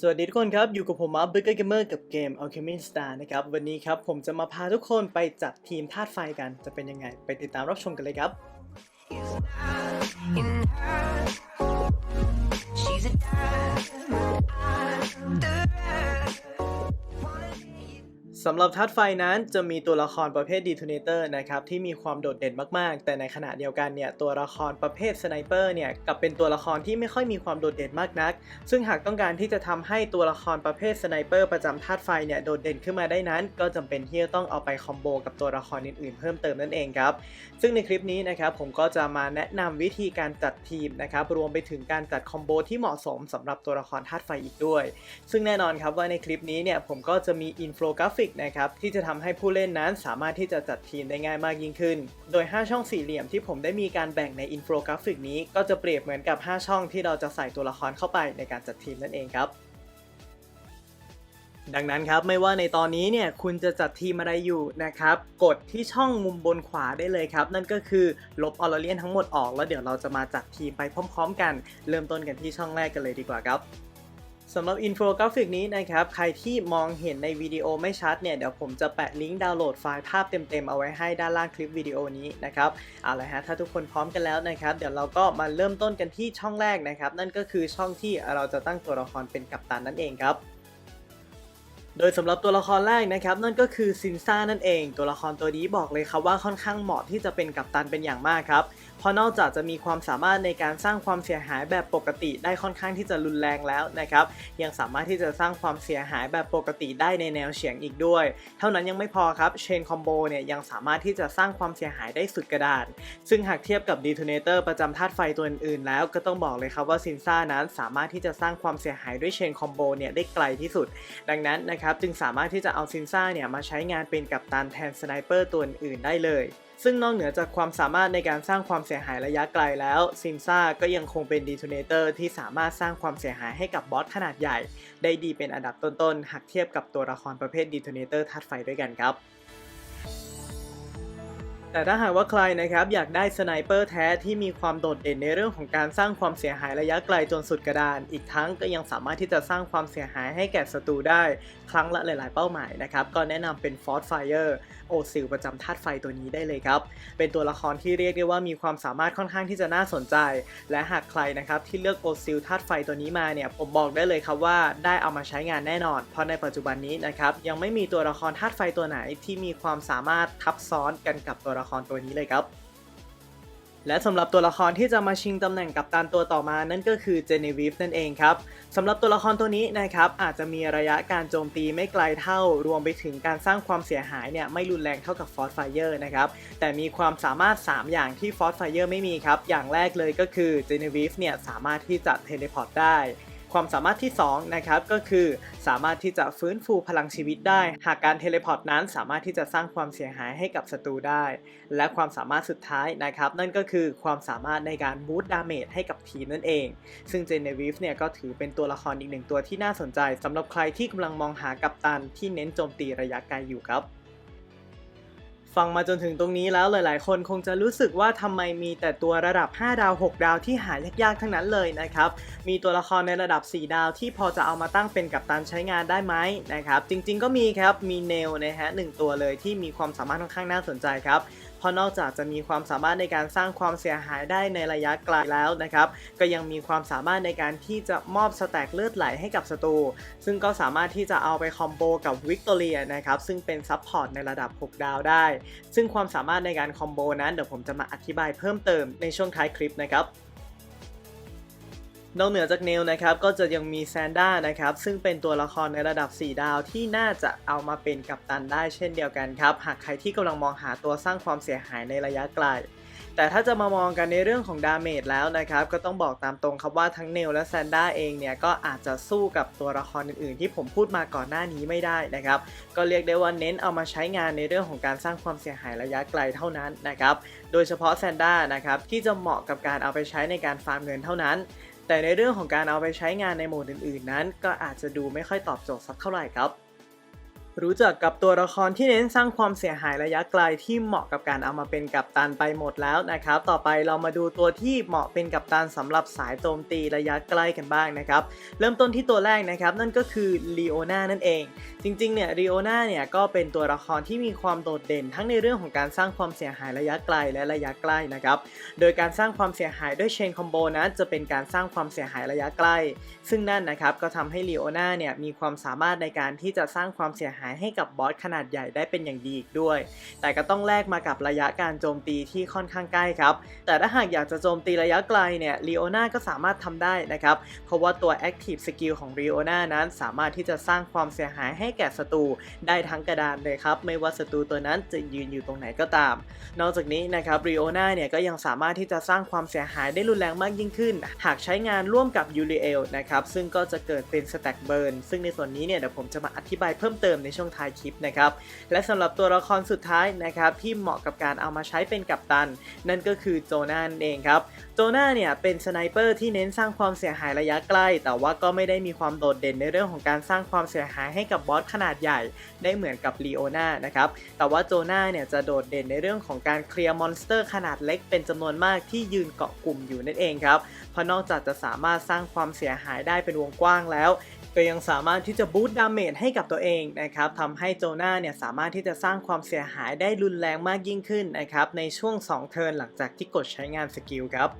สวัสดีทุกคนครับ อยู่กับผมมาร์คเบเกอร์เกมเมอร์กับเกม Alchemy Star นะครับ วันนี้ครับผมจะมาพาทุกคนไปจัดทีมธาตุไฟกันจะเป็นยังไง ไปติดตามรับชมกันเลยครับ She's a diamond under. สำหรับธาตุไฟนั้นจะมีตัวละครประเภทดี t ูเนเตอร์นะครับที่มีความโดดเด่นมากๆ แต่ในขณะเดียวกันเนี่ยตัวละครประเภทสไนเปอร์เนี่ยกับเป็นตัวละครที่ไม่ค่อยมีความโดดเด่นมากนัก ซึ่งหากต้องการที่จะทำให้ตัวละครประเภทสไนเปอร์ประจำธาตุไฟเนี่ยโดดเด่นขึ้นมาได้นั้น ก็จำเป็นที่จะต้องเอาไปคอมโบกับตัวละครอื่นๆ เพิ่มเติมนั่นเองครับซึ่งในคลิปนี้นะครับผมก็จะมาแนะนำวิธีการจัดทีมนะครับรวมไปถึงการจัดคอมโบที่เหมาะสมสำหรับตัวละครธาตุไฟอีกด้วย ซึ่งแน่นอนครับว่าในคลิปนี้เนี่ยผมก็จะมีอินโฟกราฟิกนะครับที่จะทำให้ผู้เล่นนั้นสามารถที่จะจัดทีมได้ง่ายมากยิ่งขึ้น โดย 5 ช่องสี่เหลี่ยมที่ผมได้มีการแบ่งในอินโฟกราฟิกนี้ ก็จะเปรียบเหมือนกับ 5 ช่องที่เราจะใส่ตัวละครเข้าไปในการจัดทีมนั่นเองครับดังนั้นครับไม่ว่าในตอนนี้เนี่ยคุณจะจัดทีมอะไรอยู่นะครับกดที่ช่องมุมบนขวาได้เลยครับ นั่นก็คือลบออร์เลียนทั้งหมดออก แล้วเดี๋ยวเราจะมาจัดทีมไปพร้อม ๆ กัน เริ่มต้นกันที่ช่องแรกกันเลยดีกว่าครับ สำหรับอินโฟกราฟิกนี้นะครับ ใครที่มองเห็นในวิดีโอไม่ชัดเนี่ย เดี๋ยวผมจะแปะลิงก์ดาวน์โหลดไฟล์ภาพเต็มๆ เอาไว้ให้ด้านล่างคลิปวิดีโอนี้นะครับ เอาละฮะ ถ้าทุกคนพร้อมกันแล้วนะครับ เดี๋ยวเราก็มาเริ่มต้นกันที่ช่องแรกนะครับ นั่นก็คือช่องที่เราจะตั้งตัวละครเป็นกัปตันนั่นเองครับโดยสำหรับตัวละครแรกนะครับนั่นก็คือซินซ่านั่นเอง ตัวละครตัวนี้บอกเลยครับว่าค่อนข้างเหมาะที่จะเป็นกัปตันเป็นอย่างมากครับ ราะนอกจากจะมีความสามารถในการสร้างความเสียหายแบบปกติได้ค่อนข้างที่จะรุนแรงแล้วนะครับยังสามารถที่จะสร้างความเสียหายแบบปกติได้ในแนวเฉียงอีกด้วย เท่านั้นยังไม่พอครับเชนคอมโบเนี่ยยังสามารถที่จะสร้างความเสียหายได้สุดกระดานซึ่งหากเทียบกับดี t ูเนเตอร์ประจำธาตุไฟตัวอื่นๆ แล้วก็ต้องบอกเลยครับว่าซินซ่านั้นสามารถที่จะสร้างความเสียหายด้วยเชนคอมโบเนี่ยได้ไกลที่สุด ดังนั้นนะครับจึงสามารถที่จะเอาซินซ่าเนี่ยมาใช้งานเป็นกัปตันแทนสไนเปอร์ตัวอื่นๆได้เลย ซึ่งนอกเหนือจากความสามารถในการสร้างความเสียหายระยะไกลแล้วซินซ่าก็ยังคงเป็นดีทูเนเตอร์ที่สามารถสร้างความเสียหายให้กับบอสขนาดใหญ่ ได้ดีเป็นอันดับต้นๆ หากเทียบกับตัวละครประเภทดีทูเนเตอร์ธาตุไฟด้วยกันครับแต่ถ้าหากว่าใครนะครับอยากได้สไนเปอร์แท้ที่มีความโดดเด่นในเรื่องของการสร้างความเสียหายระยะไกลจนสุดกระดาน อีกทั้งก็ยังสามารถที่จะสร้างความเสียหายให้แก่ศัตรูได้ครั้งละหลาย ๆ เป้าหมายนะครับ ก็แนะนำเป็น Force Fire โอซิลประจำธาตุไฟตัวนี้ได้เลยครับ เป็นตัวละครที่เรียกได้ว่ามีความสามารถค่อนข้างที่จะน่าสนใจ และหากใครนะครับที่เลือกโอซิลธาตุไฟตัวนี้มาเนี่ยผมบอกได้เลยครับว่าได้เอามาใช้งานแน่นอน เพราะในปัจจุบันนี้นะครับยังไม่มีตัวละครธาตุไฟตัวไหนที่มีความสามารถทับซ้อนกันกับตัวละครตัวนี้เลยครับ และสำหรับตัวละครที่จะมาชิงตำแหน่งกับตันตัวต่อมานั่นก็คือเจเนวิฟนั่นเองครับสำหรับตัวละครตัวนี้นะครับอาจจะมีระยะการโจมตีไม่ไกลเท่า รวมไปถึงการสร้างความเสียหายเนี่ยไม่รุนแรงเท่ากับฟอสไฟเออร์นะครับแต่มีความสามารถ 3 อย่างที่ฟอสไฟเออร์ไม่มีครับอย่างแรกเลยก็คือเจเนวิฟเนี่ยสามารถที่จะเทเลพอร์ตได้ ความสามารถที่ 2 นะครับ ก็คือสามารถที่จะฟื้นฟูพลังชีวิตได้ หากการเทเลพอร์ตนั้นสามารถที่จะสร้างความเสียหายให้กับศัตรูได้ และความสามารถสุดท้ายนะครับ นั่นก็คือความสามารถในการบูตดาเมจให้กับทีมนั่นเอง ซึ่งเจเนวิฟเนี่ยก็ถือเป็นตัวละครอีกหนึ่งตัวที่น่าสนใจสำหรับใครที่กำลังมองหากัปตันที่เน้นโจมตีระยะไกลอยู่ครับ ฟังมาจนถึงตรงนี้แล้วหลาย ๆ คนคงจะรู้สึกว่าทำไมมีแต่ตัวระดับ 5 ดาว 6 ดาวที่หายากๆ ทั้งนั้นเลยนะครับ มีตัวละครในระดับ 4 ดาวที่พอจะเอามาตั้งเป็นกับตันใช้งานได้ไหมนะครับ จริง ๆ ก็มีครับ มีเนลนะฮะหนึ่งตัวเลยที่มีความสามารถค่อนข้างน่าสนใจครับ ราะนอกจากจะมีความสามารถในการสร้างความเสียหายได้ในระยะไกลแล้วนะครับ ก็ยังมีความสามารถในการที่จะมอบสแต็กเลือดไหลให้กับศัตรู ซึ่งก็สามารถที่จะเอาไปคอมโบกับวิกตอเรียนะครับ ซึ่งเป็นซับพอร์ตในระดับ 6 ดาวได้ ซึ่งความสามารถในการคอมโบนั้นเดี๋ยวผมจะมาอธิบายเพิ่มเติมในช่วงท้ายคลิปนะครับ นอกเหนือจากเนลนะครับก็จะยังมีแซนด้านะครับซึ่งเป็นตัวละครในระดับ 4 ดาวที่น่าจะเอามาเป็นกัปตันได้เช่นเดียวกันครับ หากใครที่กำลังมองหาตัวสร้างความเสียหายในระยะไกล แต่ถ้าจะมามองกันในเรื่องของดาเมจแล้วนะครับ ก็ต้องบอกตามตรงครับว่าทั้งเนลและแซนด้าเองเนี่ย ก็อาจจะสู้กับตัวละครอื่นๆ ที่ผมพูดมาก่อนหน้านี้ไม่ได้นะครับ ก็เรียกได้ว่าเน้นเอามาใช้งานในเรื่องของการสร้างความเสียหายระยะไกลเท่านั้นนะครับ โดยเฉพาะแซนด้านะครับที่จะเหมาะกับการเอาไปใช้ในการฟาร์มเงินเท่านั้น แต่ในเรื่องของการเอาไปใช้งานในโหมดอื่นๆ นั้น ก็อาจจะดูไม่ค่อยตอบโจทย์สักเท่าไหร่ครับ รู้จักกับตัวละครที่เน้นสร้างความเสียหายระยะไกลที่เหมาะกับการเอามาเป็นกัปตันไปหมดแล้วนะครับ ต่อไปเรามาดูตัวที่เหมาะเป็นกัปตันสำหรับสายโจมตีระยะใกล้กันบ้างนะครับ เริ่มต้นที่ตัวแรกนะครับนั่นก็คือลีโอนานั่นเอง จริงๆ เนี่ยลีโอนาเนี่ยก็เป็นตัวละครที่มีความโดดเด่น ทั้งในเรื่องของการสร้างความเสียหายระยะไกลและระยะใกล้นะครับ โดยการสร้างความเสียหายด้วยเชนคอมโบนั้นจะเป็นการสร้างความเสียหายระยะใกล้ ซึ่งนั่นนะครับก็ทำให้ลีโอนาเนี่ยมีความสามารถในการที่จะสร้างความเสียหายให้กับบอสขนาดใหญ่ได้เป็นอย่างดีอีกด้วย แต่ก็ต้องแลกมากับระยะการโจมตีที่ค่อนข้างใกล้ครับ แต่ถ้าหากอยากจะโจมตีระยะไกลเนี่ยลีโอนาก็สามารถทำได้นะครับ เพราะว่าตัว Active Skill ของ r ีโอนานั้นสามารถที่จะสร้างความเสียหายให้แก่ศัตรูได้ทั้งกระดานเลยครับ ไม่ว่าศัตรูตัวนั้นจะยืนอยู่ตรงไหนก็ตาม นอกจากนี้นะครับ r ีโอนาเนี่ยก็ยังสามารถที่จะสร้างความเสียหายได้รุนแรงมากยิ่งขึ้น หากใช้งานร่วมกับยูริเอลนะครับซึ่งก็จะเกิดเป็นสแต็กเบิร์นซึ่งในส่วนนี้เนี่ยเดี๋ยวผมจะมาอธิบายเพิ่มเติมในช่วงท้ายคลิปนะครับและสำหรับตัวละครสุดท้ายนะครับที่เหมาะกับการเอามาใช้เป็นกัปตัน นั่นก็คือโจนาเองครับโจนาเนี่ยเป็นสไนเปอร์ที่เน้นสร้างความเสียหายระยะใกล้ แต่ว่าก็ไม่ได้มีความโดดเด่นในเรื่องของการสร้างความเสียหายให้กับบอสขนาดใหญ่ได้เหมือนกับลีโอนานะครับ แต่ว่าโจนาเนี่ยจะโดดเด่นในเรื่องของการเคลียร์มอนสเตอร์ขนาดเล็กเป็นจำนวนมากที่ยืนเกาะกลุ่มอยู่นั่นเองครับ เพราะนอกจากจะสามารถสร้างความเสียหายได้เป็นวงกว้างแล้วก็ยังสามารถที่จะบูตดาเมจให้กับตัวเองนะครับทำให้โจนาเนี่ยสามารถที่จะสร้างความเสียหายได้รุนแรงมากยิ่งขึ้นนะครับในช่วง 2 เทิร์นหลังจากที่กดใช้งานสกิลครับ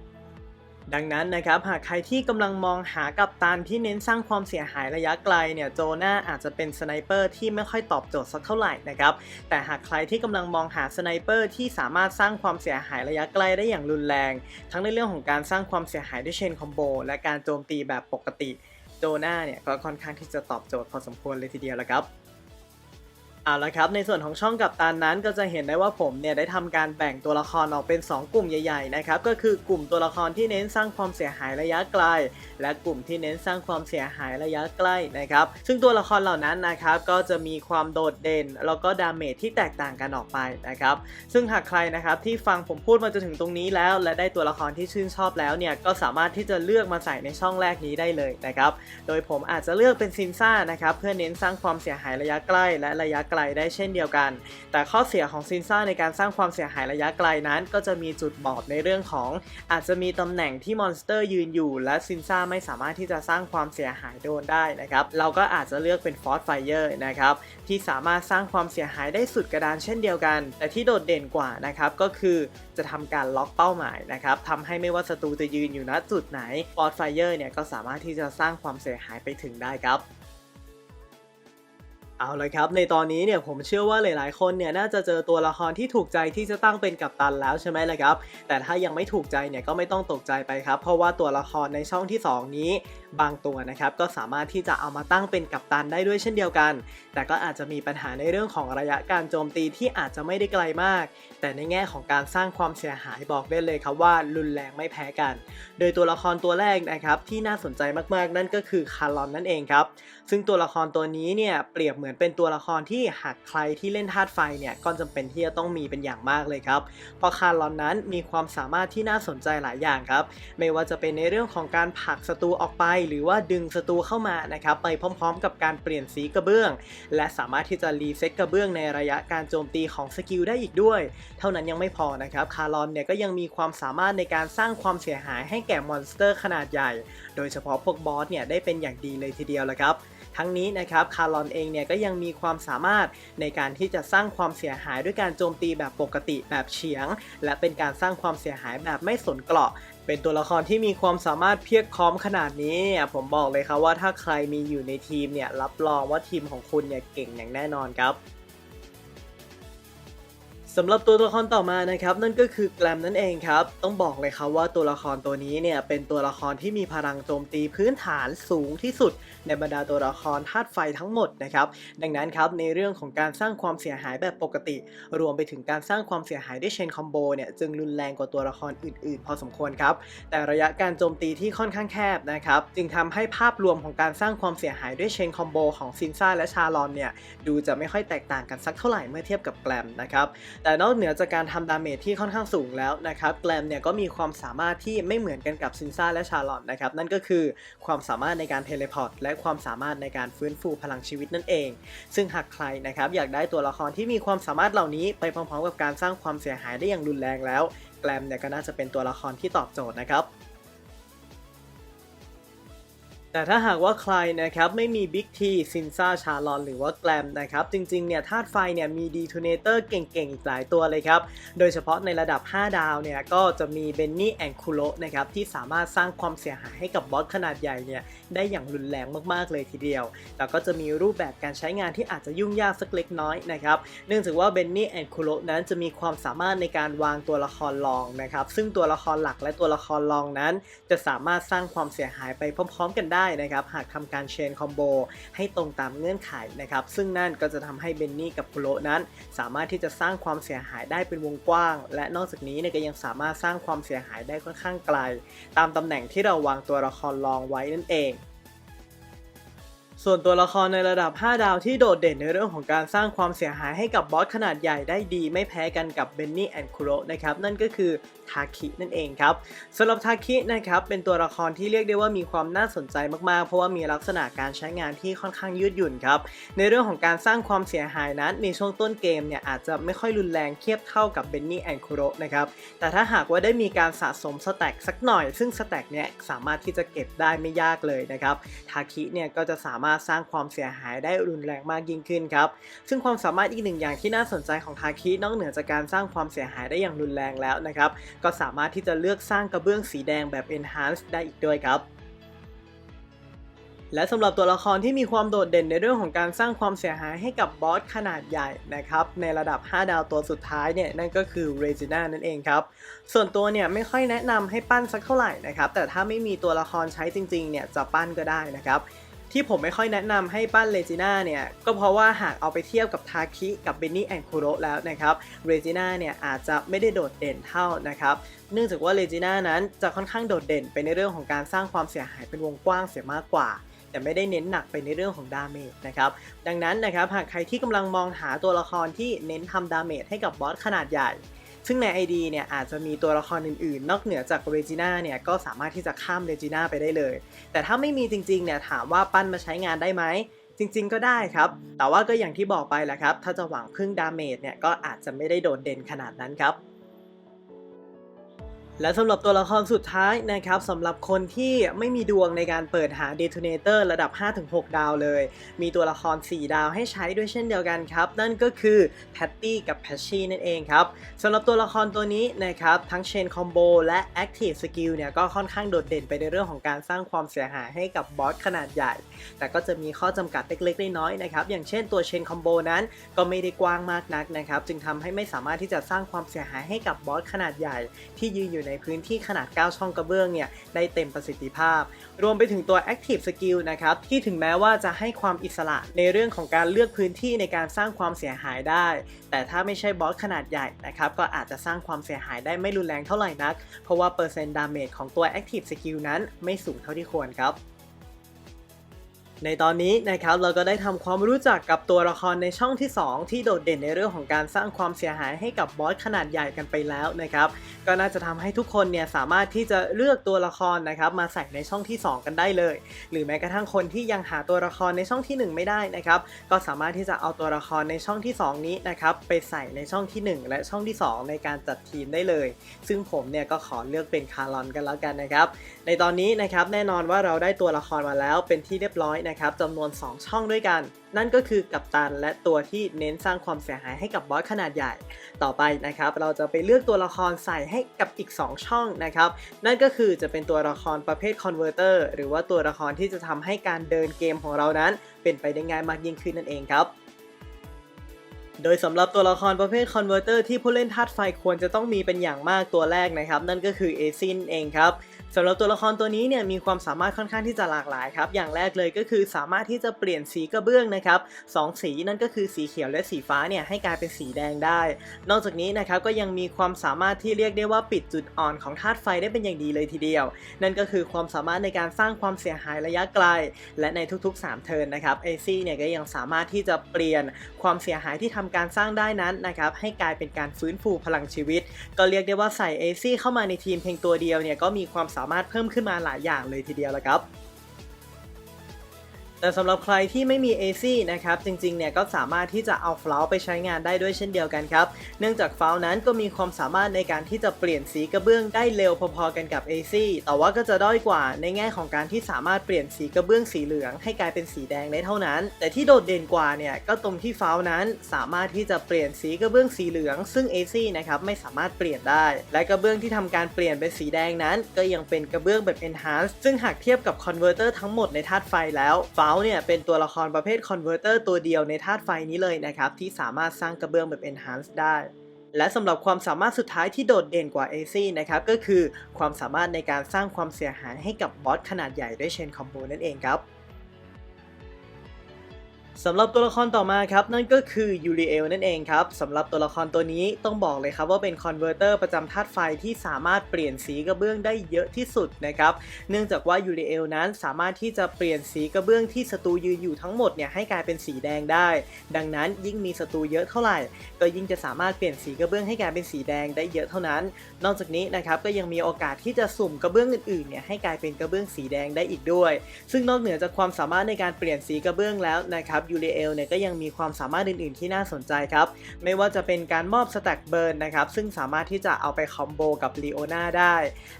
ดังนั้นนะครับหากใครที่กำลังมองหากัปตันที่เน้นสร้างความเสียหายระยะไกลเนี่ยโจนาอาจจะเป็นสไนเปอร์ที่ไม่ค่อยตอบโจทย์สักเท่าไหร่นะครับแต่หากใครที่กำลังมองหาสไนเปอร์ที่สามารถสร้างความเสียหายระยะไกลได้อย่างรุนแรง ทั้งในเรื่องของการสร้างความเสียหายด้วยเชนคอมโบและการโจมตีแบบปกติโจนาเนี่ยก็ค่อนข้างที่จะตอบโจทย์พอสมควรเลยทีเดียวแล้วครับ เอาละครับ ในส่วนของช่องกับตันนั้นก็จะเห็นได้ว่าผมเนี่ยได้ทำการแบ่งตัวละครออกเป็น 2 กลุ่มใหญ่ๆนะครับก็คือกลุ่มตัวละครที่เน้นสร้างความเสียหายระยะไกล และกลุ่มที่เน้นสร้างความเสียหายระยะใกล้นะครับซึ่งตัวละครเหล่านั้นนะครับก็จะมีความโดดเด่น แล้วก็ดาเมจที่แตกต่างกันออกไปนะครับซึ่งหากใครนะครับที่ฟังผมพูดมาจนถึงตรงนี้แล้ว และได้ตัวละครที่ชื่นชอบแล้วเนี่ยก็สามารถที่จะเลือกมาใส่ในช่องแรกนี้ได้เลยนะครับโดยผมอาจจะเลือกเป็นซินซ่านะครับเพื่อเน้นสร้างความเสียหายระยะใกล้ และระยะกลได้เช่นเดียวกัน แต่ข้อเสียของซินซ่าในการสร้างความเสียหายระยะไกลนั้น ก็จะมีจุดบอดในเรื่องของ อาจจะมีตำแหน่งที่มอนสเตอร์ยืนอยู่ และซินซ่าไม่สามารถที่จะสร้างความเสียหายโดนได้นะครับเราก็อาจจะเลือกเป็นฟอสไฟเออร์นะครับที่สามารถสร้างความเสียหายได้สุดกระดานเช่นเดียวกัน แต่ที่โดดเด่นกว่านะครับก็คือจะทำการล็อกเป้าหมายนะครับทำให้ไม่ว่าศัตรูจะยืนอยู่ณจุดไหนฟอสไฟเออร์เนี่ยก็สามารถที่จะสร้างความเสียหายไปถึงได้ครับ เอาเลยครับ ในตอนนี้เนี่ยผมเชื่อว่าหลายๆ คนเนี่ยน่าจะเจอตัวละครที่ถูกใจที่จะตั้งเป็นกัปตันแล้วใช่ไหมล่ะครับ แต่ถ้ายังไม่ถูกใจเนี่ยก็ไม่ต้องตกใจไปครับ เพราะว่าตัวละครในช่องที่ 2 นี้ บางตัวนะครับก็สามารถที่จะเอามาตั้งเป็นกัปตันได้ด้วยเช่นเดียวกัน แต่ก็อาจจะมีปัญหาในเรื่องของระยะการโจมตีที่อาจจะไม่ได้ไกลมาก แต่ในแง่ของการสร้างความเสียหายบอกได้เลยครับว่ารุนแรงไม่แพ้กัน โดยตัวละครตัวแรกนะครับที่น่าสนใจมากๆ นั่นก็คือคาร์ลอนนั่นเองครับซึ่งตัวละครตัวนี้เนี่ยเปรียบมือนเป็นตัวละครที่หากใครที่เล่นธาตุไฟเนี่ยก็จำเป็นที่จะต้องมีเป็นอย่างมากเลยครับ เพราะคาร์ลอนนั้นมีความสามารถที่น่าสนใจหลายอย่างครับ ไม่ว่าจะเป็นในเรื่องของการผลักศัตรูออกไป หรือว่าดึงศัตรูเข้ามานะครับไปพร้อมๆ กับการเปลี่ยนสีกระเบื้อง และสามารถที่จะรีเซ็ตกระเบื้องในระยะการโจมตีของสกิลได้อีกด้วย เท่านั้นยังไม่พอนะครับคาร์ลอนเนี่ยก็ยังมีความสามารถในการสร้างความเสียหายให้แก่มอนสเตอร์ขนาดใหญ่ โดยเฉพาะพวกบอสเนี่ยได้เป็นอย่างดีเลยทีเดียวละครับ ทั้งนี้นะครับคารอนเองเนี่ยก็ยังมีความสามารถในการที่จะสร้างความเสียหายด้วยการโจมตีแบบปกติแบบเฉียง และเป็นการสร้างความเสียหายแบบไม่สนเกราะเป็นตัวละครที่มีความสามารถเพียบพร้อมขนาดนี้ ผมบอกเลยครับว่าถ้าใครมีอยู่ในทีมเนี่ยรับรองว่าทีมของคุณเนี่ยเก่งอย่างแน่นอนครับ สำหรับตัวละครต่อมานะครับนั่นก็คือแกลมนั่นเองครับต้องบอกเลยครับว่าตัวละครตัวนี้เนี่ยเป็นตัวละครที่มีพลังโจมตีพื้นฐานสูงที่สุด ในบรรดาตัวละครธาตุไฟทั้งหมดนะครับดังนั้นครับในเรื่องของการสร้างความเสียหายแบบปกติ รวมไปถึงการสร้างความเสียหายด้วยเชนคอมโบเนี่ยจึงรุนแรงกว่าตัวละครอื่นๆ พอสมควรครับแต่ระยะการโจมตีที่ค่อนข้างแคบนะครับจึงทำให้ภาพรวมของการสร้างความเสียหายด้วยเชนคอมโบของซินซ่าและชาลอนเนี่ยดูจะไม่ค่อยแตกต่างกันสักเท่าไหร่เมื่อเทียบกับแกลมนะครับแต่นอกเหนือจากการทำดาเมจที่ค่อนข้างสูงแล้วนะครับแกลมเนี่ยก็มีความสามารถที่ไม่เหมือนกันกับซินซ่าและชาร์ลอตนะครับนั่นก็คือความสามารถในการเทเลพอร์ตและความสามารถในการฟื้นฟูพลังชีวิตนั่นเอง ซึ่งหากใครนะครับอยากได้ตัวละครที่มีความสามารถเหล่านี้ไปพร้อมๆกับการสร้างความเสียหายได้อย่างรุนแรงแล้วแกลมเนี่ยก็น่าจะเป็นตัวละครที่ตอบโจทย์นะครับ แต่ถ้าหากว่าใครนะครับไม่มีบิ๊กทีซินซ่าชาลอนหรือว่าแกลมนะครับจริงๆเนี่ยธาตุไฟเนี่ยมีดีทูเนเตอร์เก่งๆ อีกหลายตัวเลยครับ โดยเฉพาะในระดับ 5 ดาวเนี่ยก็จะมีเบนนี่แอนคูโ o นะครับที่สามารถสร้างความเสียหายให้กับบอสขนาดใหญ่เนี่ยได้อย่างรุนแรงมากๆเลยทีเดียวแต่ก็จะมีรูปแบบการใช้งานที่อาจจะยุ่งยากสักเล็กน้อยนะครับเนื่องจากว่าเบนนี่แอนคูโ o นั้นจะมีความสามารถในการวางตัวละครรองนะครับซึ่งตัวละครหลักและตัวละครรองนั้น จะสามารถสร้างความเสียหายไปพร้อม ๆ กันได้นะครับหากทำการเชนคอมโบให้ตรงตามเงื่อนไขนะครับซึ่งนั่นก็จะทำให้เบนนี่กับคุโรนั้น สามารถที่จะสร้างความเสียหายได้เป็นวงกว้าง และนอกจากนี้เนี่ยก็ยังสามารถสร้างความเสียหายได้ค่อนข้างไกล ตามตำแหน่งที่เราวางตัวละครรองไว้นั่นเองส่วนตัวละครในระดับ 5 ดาวที่โดดเด่นในเรื่องของการสร้างความเสียหายให้กับบอสขนาดใหญ่ได้ดีไม่แพ้กันกับเบนนี่แอนคุโรนะครับนั่นก็คือทาคินั่นเองครับสำหรับทาคินะครับเป็นตัวละครที่เรียกได้ว่ามีความน่าสนใจมากๆ เพราะว่ามีลักษณะการใช้งานที่ค่อนข้างยืดหยุ่นครับในเรื่องของการสร้างความเสียหายนั้นในช่วงต้นเกมเนี่ยอาจจะไม่ค่อยรุนแรงเทียบเท่ากับเบนนี่แอนคุโระนะครับแต่ถ้าหากว่าได้มีการสะสมสแต็กสักหน่อย ซึ่งสแต็กเนี่ยสามารถที่จะเก็บได้ไม่ยากเลยนะครับทาคิเนี่ยก็จะสามารถสร้างความเสียหายได้รุนแรงมากยิ่งขึ้นครับซึ่งความสามารถอีกหนึ่งอย่างที่น่าสนใจของทาคินอกเหนือจากการสร้างความเสียหายได้อย่างรุนแรงแล้วนะครับ ก็สามารถที่จะเลือกสร้างกระเบื้องสีแดงแบบ Enhance ได้อีกด้วยครับ และสำหรับตัวละครที่มีความโดดเด่นในเรื่องของการสร้างความเสียหายให้กับบอสขนาดใหญ่นะครับในระดับ 5 ดาวตัวสุดท้ายเนี่ยนั่นก็คือเรจิน่านั่นเองครับ ส่วนตัวเนี่ยไม่ค่อยแนะนำให้ปั้นสักเท่าไหร่นะครับแต่ถ้าไม่มีตัวละครใช้จริงๆเนี่ยจะปั้นก็ได้นะครับ ที่ผมไม่ค่อยแนะนำให้ปั้นเลจิน่าเนี่ย ก็เพราะว่าหากเอาไปเทียบกับทาคิกับเบนนี่แอนคูโรแล้วนะครับเรจิน่าเนี่ยอาจจะไม่ได้โดดเด่นเท่านะครับเนื่องจากว่าเลจิน่านั้นจะค่อนข้างโดดเด่นไปในเรื่องของการสร้างความเสียหายเป็นวงกว้างเสียมากกว่าแต่ไม่ได้เน้นหนักไปในเรื่องของดาเมจนะครับ ดังนั้นนะครับหากใครที่กำลังมองหาตัวละครที่เน้นทำดาเมจให้กับบอสขนาดใหญ่ ซึ่งใน ID เนี่ยอาจจะมีตัวละครอื่นๆ นอกเหนือจากเรจิน่าเนี่ยก็สามารถที่จะข้ามเรจิน่าไปได้เลย แต่ถ้าไม่มีจริงๆเนี่ยถามว่าปั้นมาใช้งานได้ไหมจริงๆก็ได้ครับ แต่ว่าก็อย่างที่บอกไปแหละครับ ถ้าจะหวังพึ่งดาเมจเนี่ยก็อาจจะไม่ได้โดดเด่นขนาดนั้นครับ และสำหรับตัวละครสุดท้ายนะครับสำหรับคนที่ไม่มีดวงในการเปิดหา Detonator ระดับ 5-6 ดาวเลย มีตัวละคร 4 ดาวให้ใช้ด้วยเช่นเดียวกันครับ นั่นก็คือ Patty กับ Patchy นั่นเองครับสำหรับตัวละครตัวนี้นะครับ ทั้ง Chain Combo และ Active Skill เนี่ยก็ค่อนข้างโดดเด่นไปในเรื่องของการสร้างความเสียหายให้กับบอสขนาดใหญ่ แต่ก็จะมีข้อจำกัดเล็กๆน้อยๆนะครับอย่างเช่นตัว Chain Combo นั้นก็ไม่ได้กว้างมากนักนะครับจึงทำให้ไม่สามารถที่จะสร้างความเสียหายให้กับบอสขนาดใหญ่ที่ยืนอยู่ในพื้นที่ขนาด 9 ช่องกระเบื้องเนี่ยได้เต็มประสิทธิภาพ รวมไปถึงตัว Active Skill นะครับที่ถึงแม้ว่าจะให้ความอิสระในเรื่องของการเลือกพื้นที่ในการสร้างความเสียหายได้ แต่ถ้าไม่ใช่บอสขนาดใหญ่นะครับก็อาจจะสร้างความเสียหายได้ไม่รุนแรงเท่าไหร่นัก เพราะว่าเปอร์เซ็นต์ดาเมจของตัว Active Skill นั้นไม่สูงเท่าที่ควรครับในตอนนี้นะครับเราก็ได้ทำความรู้จักกับตัวละครในช่องที่ 2 ที่โดดเด่นในเรื่องของการสร้างความเสียหายให้กับบอสขนาดใหญ่กันไปแล้วนะครับ ก็น่าจะทำให้ทุกคนเนี่ยสามารถที่จะเลือกตัวละครนะครับมาใส่ในช่องที่ 2 กันได้เลย หรือแม้กระทั่งคนที่ยังหาตัวละครในช่องที่ 1 ไม่ได้นะครับ ก็สามารถที่จะเอาตัวละครในช่องที่ 2 นี้นะครับไปใส่ในช่องที่ 1 และช่องที่ 2 ในการจัดทีมได้เลย ซึ่งผมเนี่ยก็ขอเลือกเป็นคารอนกันแล้วกันนะครับ ในตอนนี้นะครับแน่นอนว่าเราได้ตัวละครมาแล้วเป็นที่เรียบร้อยนะครับจำนวน 2 ช่องด้วยกันนั่นก็คือกัปตันและตัวที่เน้นสร้างความเสียหายให้กับบอสขนาดใหญ่ ต่อไปนะครับ เราจะไปเลือกตัวละครใส่ใให้กับอีก 2 ช่องนะครับ นั่นก็คือจะเป็นตัวละครประเภทคอนเวอร์เตอร์หรือว่าตัวละครที่จะทำให้การเดินเกมของเรานั้น เป็นไปได้ง่ายมากยิ่งขึ้นนั่นเองครับโดยสำหรับตัวละครประเภทคอนเวอร์เตอร์ที่ผู้เล่นธาตุไฟควรจะต้องมีเป็นอย่างมากตัวแรกนะครับ นั่นก็คือเอซินเองครับ สำหรับตัวละครตัวนี้เนี่ยมีความสามารถค่อนข้างที่จะหลากหลายครับ อย่างแรกเลยก็คือสามารถที่จะเปลี่ยนสีกระเบื้องนะครับสองสีนั่นก็คือสีเขียวและสีฟ้าเนี่ยให้กลายเป็นสีแดงได้ นอกจากนี้นะครับก็ยังมีความสามารถที่เรียกได้ว่าปิดจุดอ่อนของธาตุไฟได้เป็นอย่างดีเลยทีเดียว นั่นก็คือความสามารถในการสร้างความเสียหายระยะไกล และในทุกๆ 3 เทิร์นนะครับเอซี่เนี่ยก็ยังสามารถที่จะเปลี่ยนความเสียหายที่ทำการสร้างได้นั้นนะครับให้กลายเป็นการฟื้นฟูพลังชีวิต ก็เรียกได้ว่าใส่เอซี่เข้ามาในทีมเพียงตัวเดียวเนี่ยก็มีความสาามารถเพิ่มขึ้นมาหลายอย่างเลยทีเดียวแล้วครับ แต่สำหรับใครที่ไม่มี AC นะครับ จริงๆ เนี่ยก็สามารถที่จะเอาฟลาวไปใช้งานได้ด้วยเช่นเดียวกันครับ เนื่องจากฟลาวนั้นก็มีความสามารถในการที่จะเปลี่ยนสีกระเบื้องได้เร็วพอๆกันกับ AC แต่ว่าก็จะด้อยกว่าในแง่ของการที่สามารถเปลี่ยนสีกระเบื้องสีเหลือง ให้กลายเป็นสีแดงได้เท่านั้น แต่ที่โดดเด่นกว่าเนี่ยก็ตรงที่ฟลาวนั้นสามารถที่จะเปลี่ยนสีกระเบื้องสีเหลือง ซึ่ง AC นะครับไม่สามารถเปลี่ยนได้ และกระเบื้องที่ทำการเปลี่ยนเป็นสีแดงนั้น ก็ยังเป็นกระเบื้องแบบ Enhance ซึ่งหากเทียบกับคอนเวอร์เตอร์ทั้งหมดในธาตุไฟแล้วฟลาวเนี่ยเป็นตัวละครประเภทคอนเวอร์เตอร์ตัวเดียวในธาตุไฟนี้เลยนะครับ ที่สามารถสร้างกระเบื้องแบบ Enhance ได้ และสำหรับความสามารถสุดท้ายที่โดดเด่นกว่า AC นะครับ ก็คือความสามารถในการสร้างความเสียหายให้กับบอสขนาดใหญ่ด้วยเชนคอมโบนั่นเองครับ สำหรับตัวละครต่อมาครับนั่นก็คือยูริเอลนั่นเองครับสำหรับตัวละครตัวนี้ต้องบอกเลยครับว่าเป็นคอนเวอร์เตอร์ประจำธาตุไฟที่สามารถเปลี่ยนสีกระเบื้องได้เยอะที่สุดนะครับเนื่องจากว่ายูริเอลนั้นสามารถที่จะเปลี่ยนสีกระเบื้องที่ศัตรูยืนอยู่ทั้งหมดเนี่ยให้กลายเป็นสีแดงได้ ดังนั้นยิ่งมีศัตรูเยอะเท่าไหร่ ก็ยิ่งจะสามารถเปลี่ยนสีกระเบื้องให้กลายเป็นสีแดงได้เยอะเท่านั้น นอกจากนี้นะครับก็ยังมีโอกาสที่จะสุ่มกระเบื้องอื่นๆเนี่ยให้กลายเป็นกระเบื้องสีแดงได้อีกด้วย ซึ่งนอกเหนือจากความสามารถในการเปลี่ยนสีกระเบื้องแล้วนะครับยูเริเอลเนี่ยก็ยังมีความสามารถอื่นๆที่น่าสนใจครับ ไม่ว่าจะเป็นการมอบสแต็กเบิร์นนะครับ ซึ่งสามารถที่จะเอาไปคอมโบกับลีโอนาได้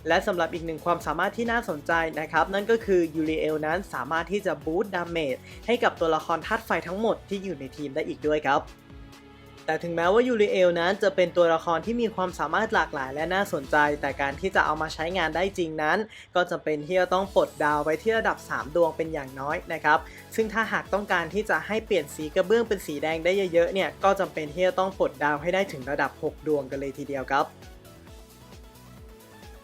และสำหรับอีกหนึ่งความสามารถที่น่าสนใจนะครับ นั่นก็คือยูเริเอลนั้นสามารถที่จะบูตดาเมจให้กับตัวละครธาตุไฟทั้งหมดที่อยู่ในทีมได้อีกด้วยครับ แต่ถึงแม้ว่ายูริเอลนั้นจะเป็นตัวละครที่มีความสามารถหลากหลายและน่าสนใจ แต่การที่จะเอามาใช้งานได้จริงนั้น ก็จะเป็นที่จะต้องปลดดาวไว้ที่ระดับ 3 ดวงเป็นอย่างน้อยนะครับ ซึ่งถ้าหากต้องการที่จะให้เปลี่ยนสีกระเบื้องเป็นสีแดงได้เยอะๆเนี่ย ก็จำเป็นที่จะต้องปลดดาวให้ได้ถึงระดับ 6 ดวงกันเลยทีเดียวครับ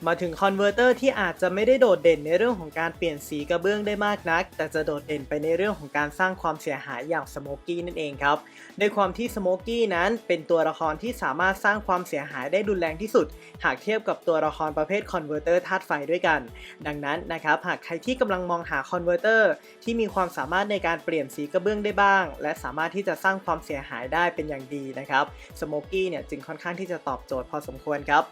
มาถึงคอนเวอร์เตอร์ที่อาจจะไม่ได้โดดเด่นในเรื่องของการเปลี่ยนสีกระเบื้องได้มากนัก แต่จะโดดเด่นไปในเรื่องของการสร้างความเสียหายอย่างสโมกี้นั่นเองครับด้วยความที่สโมกี้นั้นเป็นตัวละครที่สามารถสร้างความเสียหายได้รุนแรงที่สุด หากเทียบกับตัวละครประเภทคอนเวอร์เตอร์ธาตุไฟด้วยกัน ดังนั้นนะครับหากใครที่กำลังมองหาคอนเวอร์เตอร์ที่มีความสามารถในการเปลี่ยนสีกระเบื้องได้บ้าง และสามารถที่จะสร้างความเสียหายได้เป็นอย่างดีนะครับสโมกี้เนี่ยจึงค่อนข้างที่จะตอบโจทย์พอสมควรครับ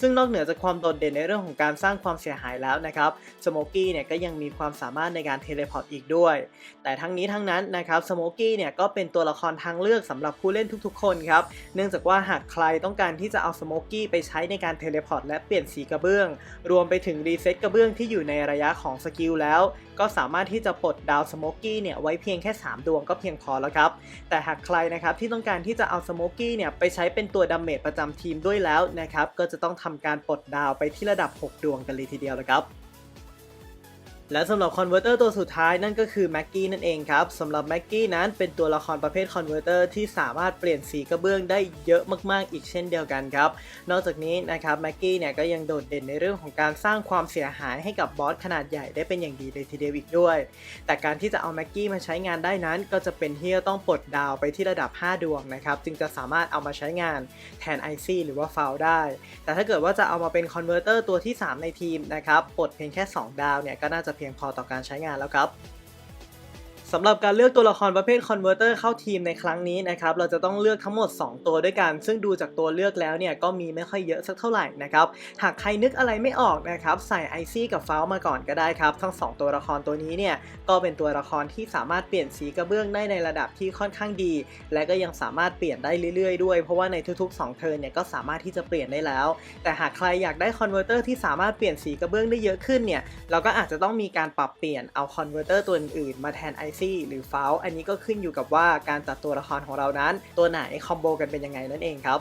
ซึ่งนอกเหนือจากความโดดเด่นในเรื่องของการสร้างความเสียหายแล้วนะครับสโมกี้เนี่ยก็ยังมีความสามารถในการเทเลพอร์ตอีกด้วย แต่ทั้งนี้ทั้งนั้นนะครับสโมกี้เนี่ยก็เป็นตัวละครทางเลือกสำหรับผู้เล่นทุกๆ คนครับเนื่องจากว่าหากใครต้องการที่จะเอาสโมกี้ไปใช้ในการเทเลพอร์ตและเปลี่ยนสีกระเบื้อง รวมไปถึงรีเซ็ตกระเบื้องที่อยู่ในระยะของสกิลแล้ว ก็สามารถที่จะปลดดาวสโมกี้เนี่ยไว้เพียงแค่ 3 ดวงก็เพียงพอแล้วครับ แต่หากใครนะครับที่ต้องการที่จะเอาสโมกี้เนี่ยไปใช้เป็นตัวดาเมจประจำทีมด้วยแล้วนะครับก็จะต้องทำการปลดดาวไปที่ระดับ 6 ดวงกันเลยทีเดียวนะครับ และสำหรับคอนเวอร์เตอร์ตัวสุดท้ายนั่นก็คือแม็กกี้นั่นเองครับสำหรับแม็กกี้นั้นเป็นตัวละครประเภทคอนเวอร์เตอร์ที่สามารถเปลี่ยนสีกระเบื้องได้เยอะมากๆ อีกเช่นเดียวกันครับ นอกจากนี้นะครับแม็กกี้เนี่ยก็ยังโดดเด่นในเรื่องของการสร้างความเสียหายให้กับบอสขนาดใหญ่ได้เป็นอย่างดีเลยทีเดียวอีกด้วย แต่การที่จะเอาแม็กกี้มาใช้งานได้นั้น ก็จะเป็นที่ต้องปลดดาวไปที่ระดับ 5 ดวงนะครับจึงจะสามารถเอามาใช้งานแทนไอซี่หรือว่าฟาวได้ แต่ถ้าเกิดว่าจะเอามาเป็นคอนเวอร์เตอร์ตัวที่ 3 ในทีมนะครับปลดเพียงแค่ 2 ดาวเนี่ยก็น่าจะเพียงพอต่อการใช้งานแล้วครับ สำหรับการเลือกตัวละครประเภทคอนเวอร์เตอร์เข้าทีมในครั้งนี้นะครับ เราจะต้องเลือกทั้งหมด 2 ตัวด้วยกัน ซึ่งดูจากตัวเลือกแล้วเนี่ยก็มีไม่ค่อยเยอะสักเท่าไหร่นะครับ หากใครนึกอะไรไม่ออกนะครับ ใส่ไอซี่กับฟาวมาก่อนก็ได้ครับ ทั้ง 2 ตัวละครตัวนี้เนี่ยก็เป็นตัวละครที่สามารถเปลี่ยนสีกระเบื้องได้ในระดับที่ค่อนข้างดี และก็ยังสามารถเปลี่ยนได้เรื่อยๆ ด้วย เพราะว่าในทุกๆ 2 เทิร์นเนี่ยก็สามารถที่จะเปลี่ยนได้แล้ว แต่หากใครอยากได้คอนเวอร์เตอร์ที่สามารถเปลี่ยนสีกระเบื้องได้เยอะขึ้นเนี่ย เราก็อาจจะต้องมีการปรับเปลี่ยนเอาคอนเวอร์เตอร์ตัวอื่นมาแทนไอซี่หรือฟาวอันนี้ก็ขึ้นอยู่กับว่าการจัดตัวละครของเรานั้น ตัวไหนคอมโบกันเป็นยังไงนั่นเองครับ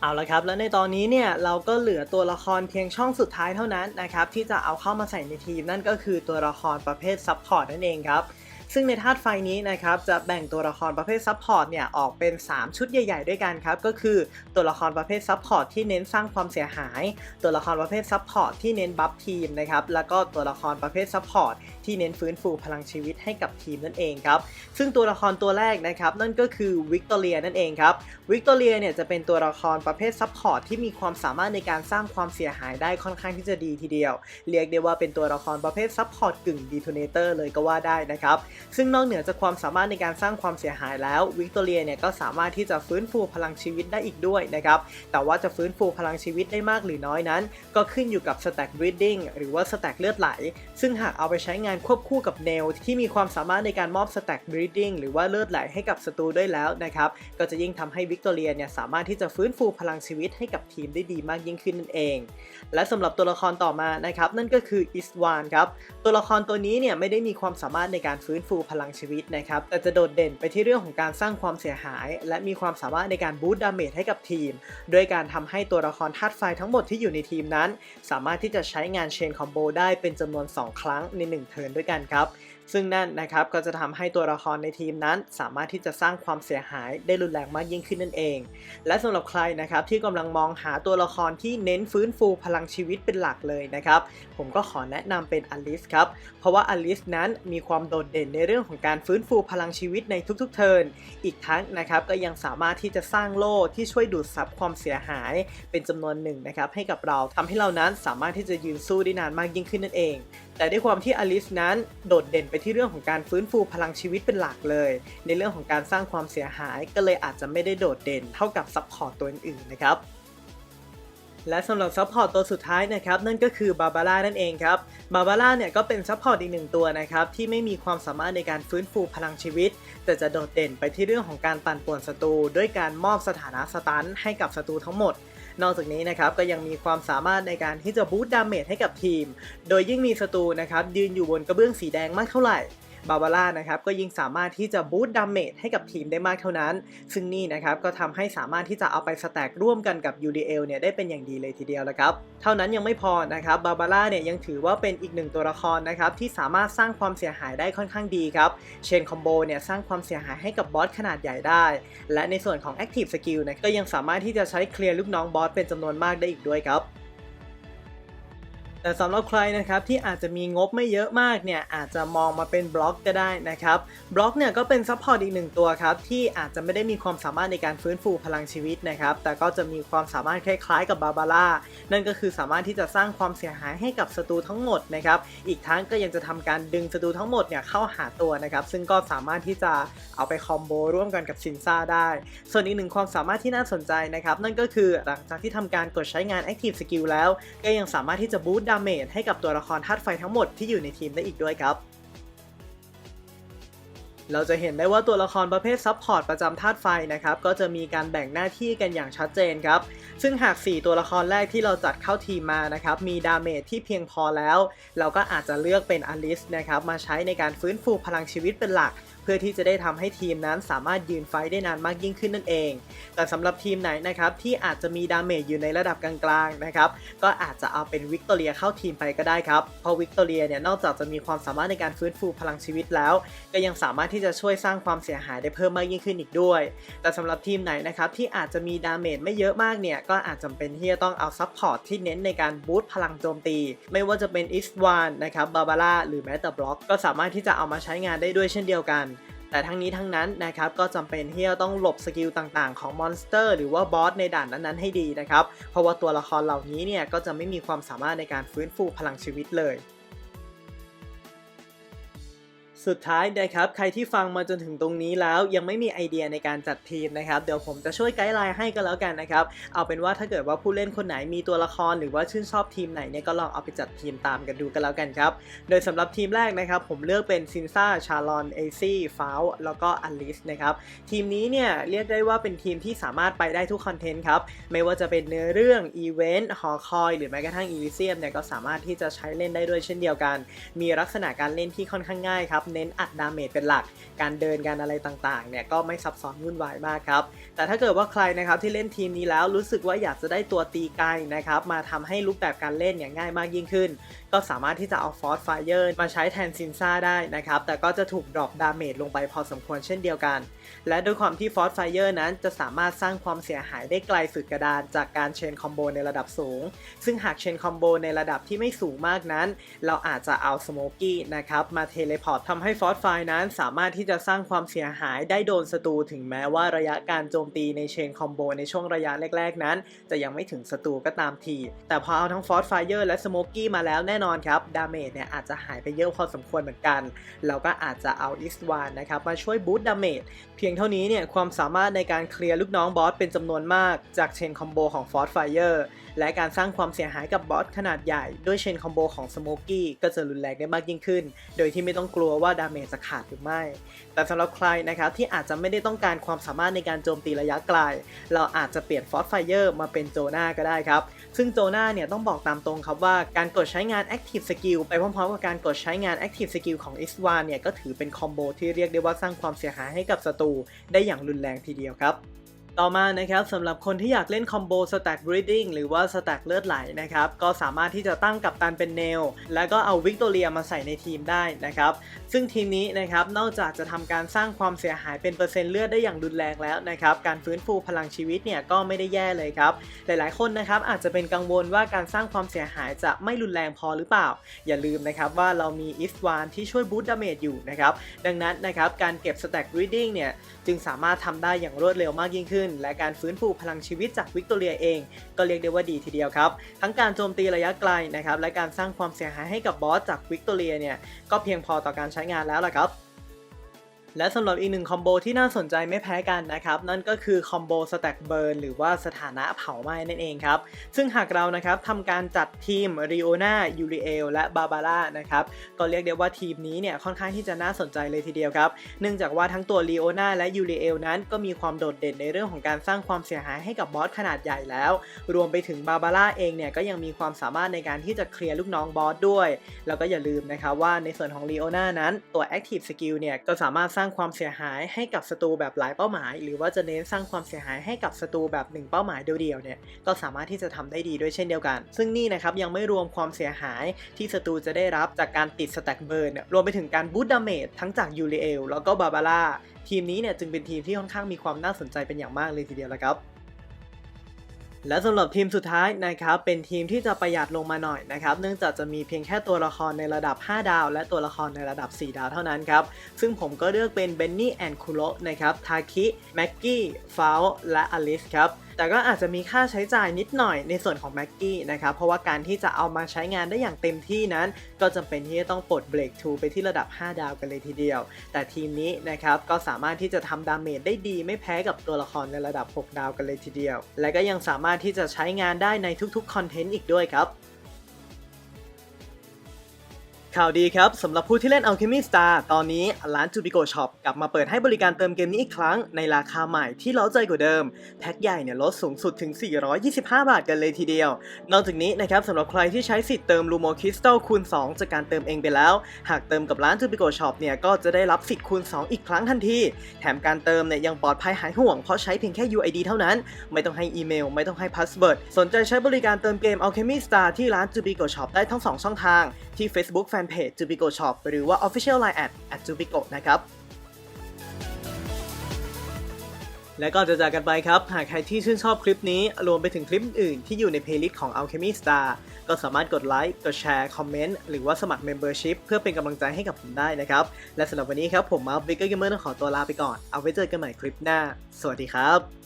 เอาละครับแล้วในตอนนี้เนี่ยเราก็เหลือตัวละครเพียงช่องสุดท้ายเท่านั้นนะครับที่จะเอาเข้ามาใส่ในทีมนั่นก็คือตัวละครประเภทซับพอร์ตนั่นเองครับ ซึ่งในธาตุไฟนี้นะครับจะแบ่งตัวละครประเภทซับพอร์ตเนี่ยออกเป็น 3 ชุดใหญ่ ๆ ด้วยกันครับก็คือตัวละครประเภทซับพอร์ตที่เน้นสร้างความเสียหาย ตัวละครประเภทซับพอร์ตที่เน้นบัฟทีมนะครับแล้วก็ตัวละครประเภทซับพอร์ตที่เน้นฟื้นฟูพลังชีวิตให้กับทีมนั่นเองครับซึ่งตัวละครตัวแรกนะครับนั่นก็คือวิกตอเรียนั่นเองครับวิกตอเรียเนี่ยจะเป็นตัวละครประเภทซับพอร์ตที่มีความสามารถในการสร้างความเสียหายได้ค่อนข้างที่จะดีทีเดียว เรียกได้ว่าเป็นตัวละครประเภทซับพอร์ตกึ่งดีโทเนเตอร์เลยก็ว่าได้นะครับซึ่งนอกเหนือจากความสามารถในการสร้างความเสียหายแล้ววิกตอเรียเนี่ยก็สามารถที่จะฟื้นฟูพลังชีวิตได้อีกด้วยนะครับ แต่ว่าจะฟื้นฟูพลังชีวิตได้มากหรือน้อยนั้น ก็ขึ้นอยู่กับ Stack Breeding หรือว่า Stack เลือดไหล ซึ่งหากเอาไปใช้งานควบคู่กับเนลที่มีความสามารถในการมอบ Stack Breeding หรือว่าเลือดไหลให้กับศัตรูด้วยแล้วนะครับ ก็จะยิ่งทำให้วิกตอเรียเนี่ยสามารถที่จะฟื้นฟูพลังชีวิตให้กับทีมได้ดีมากยิ่งขึ้นนั่นเอง และสำหรับตัวละครต่อมานะครับนั่นก็คืออิสวานครับตัวละครตัวนี้เนี่ยไม่ได้มีความสามารถในการฟื้นฟูพลังชีวิตนะครับ แต่จะโดดเด่นไปที่เรื่องของการสร้างความเสียหาย และมีความสามารถในการบูตดาเมจให้กับทีม โดยการทำให้ตัวละครธาตุไฟทั้งหมดที่อยู่ในทีมนั้น สามารถที่จะใช้งานเชนคอมโบได้เป็นจำนวน 2 ครั้งใน 1 เทิร์นด้วยกันครับ ซึ่งนั่นนะครับก็จะทำให้ตัวละครในทีมนั้น สามารถที่จะสร้างความเสียหายได้รุนแรงมากยิ่งขึ้นนั่นเอง และสำหรับใครนะครับที่กำลังมองหาตัวละครที่เน้นฟื้นฟูพลังชีวิตเป็นหลักเลยนะครับผมก็ขอแนะนำเป็นอลิสครับเพราะว่าอลิสนั้นมีความโดดเด่นในเรื่องของการฟื้นฟูพลังชีวิตในทุกๆเทิร์นอีกทั้งนะครับก็ยังสามารถที่จะสร้างโล่ที่ช่วยดูดซับความเสียหาย เป็นจำนวนหนึ่งนะครับให้กับเราทำให้เรานั้นสามารถที่จะยืนสู้ได้นานมากยิ่งขึ้นนั่นเอง แต่ด้วยความที่อลิสนั้นโดดเด่นไปที่เรื่องของการฟื้นฟูพลังชีวิตเป็นหลักเลย ในเรื่องของการสร้างความเสียหายก็เลยอาจจะไม่ได้โดดเด่นเท่ากับซัพพอร์ตตัวอื่นๆนะครับและสำหรับซัพพอร์ตตัวสุดท้ายนะครับนั่นก็คือบาบาร่านั่นเองครับบาบาร่าเนี่ยก็เป็นซัพพอร์ตอีกหนึ่งตัวนะครับที่ไม่มีความสามารถในการฟื้นฟูพลังชีวิต แต่จะโดดเด่นไปที่เรื่องของการปั่นป่วนศัตรูด้วยการมอบสถานะสตันให้กับศัตรูทั้งหมด นอกจากนี้นะครับก็ยังมีความสามารถในการที่จะบูตดาเมจให้กับทีม โดยยิ่งมีศัตรูนะครับยืนอยู่บนกระเบื้องสีแดงมากเท่าไหร่ บาบาร่านะครับก็ยิ่งสามารถที่จะบูตดาเมจให้กับทีมได้มากเท่านั้น ซึ่งนี่นะครับก็ทำให้สามารถที่จะเอาไปสแต็กร่วมกันกับ UDL เนี่ยได้เป็นอย่างดีเลยทีเดียวล้วครับ เท่านั้นยังไม่พอนะครับบาบาร่าเนี่ยยังถือว่าเป็นอีกหนึ่งตัวละครนะครับที่สามารถสร้างความเสียหายได้ค่อนข้างดีครับ เชนคอมโบเนี่ยสร้างความเสียหายให้กับบอสขนาดใหญ่ได้ และในส่วนของ Active Skill นะก็ยังสามารถที่จะใช้เคลียร์ลูกน้องบอสเป็นจำนวนมากได้อีกด้วยครับ แต่สำหรับใครนะครับที่อาจจะมีงบไม่เยอะมากเนี่ยอาจจะมองมาเป็นบล็อกก็ได้นะครับบล็อกเนี่ยก็เป็นซัพพอร์ตอีกหนึ่งตัวครับที่อาจจะไม่ได้มีความสามารถในการฟื้นฟูพลังชีวิตนะครับแต่ก็จะมีความสามารถคล้ายๆกับบาบาร่านั่นก็คือสามารถที่จะสร้างความเสียหายให้กับศัตรูทั้งหมดนะครับอีกทั้งก็ยังจะทำการดึงศัตรูทั้งหมดเนี่ยเข้าหาตัวนะครับซึ่งก็สามารถที่จะเอาไปคอมโบร่วมกันกับซินซ่าได้ ส่วนอีกหนึ่งความสามารถที่น่าสนใจนะครับนั่นก็คือหลังจากที่ทำการกดใช้งาน Active Skill แล้ว ก็ยังสามารถที่จะบูตดาเมจให้กับตัวละครธาตุไฟทั้งหมดที่อยู่ในทีมได้อีกด้วยครับ เราจะเห็นได้ว่าตัวละครประเภทซับพอร์ตประจำธาตุไฟนะครับ ก็จะมีการแบ่งหน้าที่กันอย่างชัดเจนครับ ซึ่งหาก 4 ตัวละครแรกที่เราจัดเข้าทีมมานะครับ มีดาเมจที่เพียงพอแล้ว เราก็อาจจะเลือกเป็นอลิสนะครับมาใช้ในการฟื้นฟูพลังชีวิตเป็นหลัก เพื่อที่จะได้ทำให้ทีมนั้นสามารถยืนไฟได้นานมากยิ่งขึ้นนั่นเอง แต่สำหรับทีมไหนนะครับที่อาจจะมีดาเมจอยู่ในระดับกลางๆนะครับก็อาจจะเอาเป็นวิกตอเรียเข้าทีมไปก็ได้ครับเพราะวิกตอเรียเนี่ยนอกจากจะมีความสามารถในการฟื้นฟูพลังชีวิตแล้ว ก็ยังสามารถที่จะช่วยสร้างความเสียหายได้เพิ่มมากยิ่งขึ้นอีกด้วย แต่สำหรับทีมไหนนะครับที่อาจจะมีดาเมจไม่เยอะมากเนี่ยก็อาจจำเป็นที่จะต้องเอาซัพพอร์ตที่เน้นในการบูตพลังโจมตี ไม่ว่าจะเป็นอิสวานนะครับบาบาร่าหรือแม้แต่บล็อก ก็สามารถที่จะเอามาใช้งานได้ด้วยเช่นเดียวกัน แต่ทั้งนี้ทั้งนั้นนะครับก็จำเป็นที่จะต้องหลบสกิลต่างๆ ของมอนสเตอร์หรือว่าบอสในด่านนั้นๆให้ดีนะครับ เพราะว่าตัวละครเหล่านี้เนี่ยก็จะไม่มีความสามารถในการฟื้นฟูพลังชีวิตเลย สุดท้ายนะครับใครที่ฟังมาจนถึงตรงนี้แล้วยังไม่มีไอเดียในการจัดทีมนะครับเดี๋ยวผมจะช่วยไกด์ไลน์ให้ก็แล้วกันนะครับเอาเป็นว่าถ้าเกิดว่าผู้เล่นคนไหนมีตัวละครหรือว่าชื่นชอบทีมไหนเนี่ยก็ลองเอาไปจัดทีมตามกันดูกันแล้วกันครับโดยสำหรับทีมแรกนะครับผมเลือกเป็นซินซ่าชาลอนเอซี่ฟาวแล้วก็อลิสนะครับทีมนี้เนี่ยเรียกได้ว่าเป็นทีมที่สามารถไปได้ทุกคอนเทนต์ครับไม่ว่าจะเป็นเนื้อเรื่องอีเวนต์หอคอยหรือแม้กระทั่งอีลิเซียมเนี่ยก็สามารถที่จะใช้เล่นได้ด้วยเช่นเดียวกัน มีลักษณะการเล่นที่ค่อนข้างง่ายครับเน้นอัดดาเมจเป็นหลัก การเดินการอะไรต่างๆเนี่ยก็ไม่ซับซ้อนวุ่นวายมากครับ แต่ถ้าเกิดว่าใครนะครับที่เล่นทีมนี้แล้วรู้สึกว่าอยากจะได้ตัวตีไกลนะครับมาทำให้รูปแบบการเล่นเนี่ยง่ายมากยิ่งขึ้น ก็สามารถที่จะเอาฟอสไฟเยอร์มาใช้แทนซินซ่าได้นะครับแต่ก็จะถูกดรอปดาเมจลงไปพอสมควรเช่นเดียวกัน และด้วยความที่ฟอสไฟเออร์นั้นจะสามารถสร้างความเสียหายได้ไกลสุดกระดานจากการเชนคอมโบในระดับสูง ซึ่งหากเชนคอมโบในระดับที่ไม่สูงมากนั้น เราอาจจะเอาสโมกี้นะครับมาเทเลพอร์ตทำให้ฟอสไฟนั้นสามารถที่จะสร้างความเสียหายได้โดนศัตรูถึงแม้ว่าระยะการโจมตีในเชนคอมโบในช่วงระยะแรก ๆ นั้น จะยังไม่ถึงศัตรูก็ตามที แต่พอเอาทั้งฟอสไฟเออร์และสโมกี้มาแล้วแน่นอนครับ ดาเมจเนี่ยอาจจะหายไปเยอะพอสมควรเหมือนกัน เราก็อาจจะเอาอิสวานนะครับมาช่วยบูตดาเมจพียงเท่านี้เนี่ยความสามารถในการเคลียร์ลูกน้องบอสเป็นจำนวนมากจากเชนคอมโบของฟอสไฟเออร์ และการสร้างความเสียหายกับบอสขนาดใหญ่ด้วยเชนคอมโบของสโมกี้ก็จะรุนแรงได้มากยิ่งขึ้น โดยที่ไม่ต้องกลัวว่าดาเมจจะขาดหรือไม่ แต่สำหรับใครนะครับที่อาจจะไม่ได้ต้องการความสามารถในการโจมตีระยะไกล เราอาจจะเปลี่ยนฟอสไฟเออร์มาเป็นโจนาก็ได้ครับ ซึ่งโจนาเนี่ยต้องบอกตามตรงครับว่าการกดใช้งาน Active Skill ไปพร้อมๆกับการกดใช้งาน Active Skill ของ i s w a n เนี่ยก็ถือเป็นคอมโบที่เรียกได้ว่าสร้างความเสียหายให้กับศัตรูได้อย่างรุนแรงทีเดียวครับ ต่อมานะครับสำหรับคนที่อยากเล่นคอมโบ Stack Breeding หรือว่า Stack เลือดไหลนะครับก็สามารถที่จะตั้งกับตันเป็นเนล แล้วก็เอาวิกตอเรียมาใส่ในทีมได้นะครับซึ่งทีมนี้นะครับนอกจากจะทำการสร้างความเสียหายเป็นเปอร์เซ็นต์เลือดได้อย่างรุนแรงแล้วนะครับการฟื้นฟูพลังชีวิตเนี่ยก็ไม่ได้แย่เลยครับหลายๆ คนนะครับอาจจะเป็นกังวลว่าการสร้างความเสียหายจะไม่รุนแรงพอหรือเปล่า อย่าลืมนะครับว่าเรามีอิสวานที่ช่วยบูตดาเมจอยู่นะครับดังนั้นนะครับการเก็บ Stack Breeding เนี่ยจึงสามารถทำได้อย่างรวดเร็วมากยิ่งขึ้นและการฟื้นฟูพลังชีวิตจากวิกตอเรียเอง ก็เรียกได้ว่าดีทีเดียวครับ ทั้งการโจมตีระยะไกลนะครับและการสร้างความเสียหายให้กับบอสจากวิกตอเรียเนี่ยก็เพียงพอต่อการใช้งานแล้วล่ะครับ และสำหรับอีกหนึ่งคอมโบที่น่าสนใจไม่แพ้กันนะครับ นั่นก็คือคอมโบสแต็กเบิร์นหรือว่าสถานะเผาไหม้นั่นเองครับ ซึ่งหากเรานะครับทำการจัดทีมริโอนายูริเอลและบาบาร่านะครับ ก็เรียกได้ว่าทีมนี้เนี่ยค่อนข้างที่จะน่าสนใจเลยทีเดียวครับ เนื่องจากว่าทั้งตัวลีโอนาและยูริเอลนั้นก็มีความโดดเด่นในเรื่องของการสร้างความเสียหายให้กับบอสขนาดใหญ่แล้ว รวมไปถึงบาบาร่าเองเนี่ยก็ยังมีความสามารถในการที่จะเคลียร์ลูกน้องบอสด้วย แล้วก็อย่าลืมนะครับว่าในส่วนของลีโอนานั้นตัว Active Skill เนี่ยก็สามารถร้างความเสียหายให้กับศัตรูแบบหลายเป้าหมาย หรือว่าจะเน้นสร้างความเสียหายให้กับศัตรูแบบหนึ่งเป้าหมายเดียวๆเนี่ยก็สามารถที่จะทำได้ดีด้วยเช่นเดียวกัน ซึ่งนี่นะครับยังไม่รวมความเสียหายที่ศัตรูจะได้รับจากการติดสแต็กเบิร์นรวมไปถึงการบูตดาเมจทั้งจากยูริเอลแล้วก็บาบาร่าทีมนี้เนี่ยจึงเป็นทีมที่ค่อนข้างมีความน่าสนใจเป็นอย่างมากเลยทีเดียวละครับ และสำหรับทีมสุดท้ายนะครับเป็นทีมที่จะประหยัดลงมาหน่อยนะครับเนื่องจากจะมีเพียงแค่ตัวละครในระดับ 5 ดาว และตัวละครในระดับ 4 ดาวเท่านั้นครับ ซึ่งผมก็เลือกเป็นเบนนี่แอนคุโรนะครับทาคิแม็กกี้ฟาวและอลิสครับ แต่ก็อาจจะมีค่าใช้จ่ายนิดหน่อยในส่วนของแม็กกี้นะครับ เพราะว่าการที่จะเอามาใช้งานได้อย่างเต็มที่นั้น ก็จำเป็นที่จะต้องปลดเบรกทูไปที่ระดับ 5 ดาวกันเลยทีเดียว แต่ทีมนี้นะครับก็สามารถที่จะทำดาเมจได้ดีไม่แพ้กับตัวละครในระดับ 6 ดาวกันเลยทีเดียว และก็ยังสามารถที่จะใช้งานได้ในทุกๆคอนเทนต์อีกด้วยครับ ข่าวดีครับสำหรับผู้ที่เล่น Alchemy Star ตอนนี้ร้าน Jubico Shop กลับมาเปิดให้บริการเติมเกมนี้อีกครั้งในราคาใหม่ที่เล้าใจกว่าเดิม แพ็คใหญ่เนี่ยลดสูงสุดถึง 425 บาทกันเลยทีเดียว นอกจากนี้นะครับสำหรับใครที่ใช้สิทธิ์เติม Lumo Crystal คูณ 2 จากการเติมเองไปแล้ว หากเติมกับร้าน Jubico Shop เนี่ยก็จะได้รับสิทธิ์คูณ 2 อีกครั้งทันที แถมการเติมเนี่ยยังปลอดภัยหายห่วงเพราะใช้เพียงแค่ UID เท่านั้น ไม่ต้องให้อีเมล ไม่ต้องให้พาสเวิร์ดสนใจใช้บริการเติมเกม Alchemy Star ที่ร้าน Jubico Shop ได้ทั้ง 2 ช่องทางที่ Facebook Fanpage Jubico Shop หรือว่า Official Line at at Jubico นะครับ และก่อนจะจากกันไปครับ หากใครที่ชื่นชอบคลิปนี้ รวมไปถึงคลิปอื่นที่อยู่ในเพลย์ลิสต์ของ Alchemy Star ก็สามารถกดไลค์ กดแชร์ คอมเมนต์ หรือว่าสมัคร Membership เพื่อเป็นกำลังใจให้กับผมได้นะครับ และสำหรับวันนี้ครับผมมาร์ควิกเกอร์เกมเมอร์ต้องขอตัวลาไปก่อน เอาไว้เจอกันใหม่คลิปหน้า สวัสดีครับ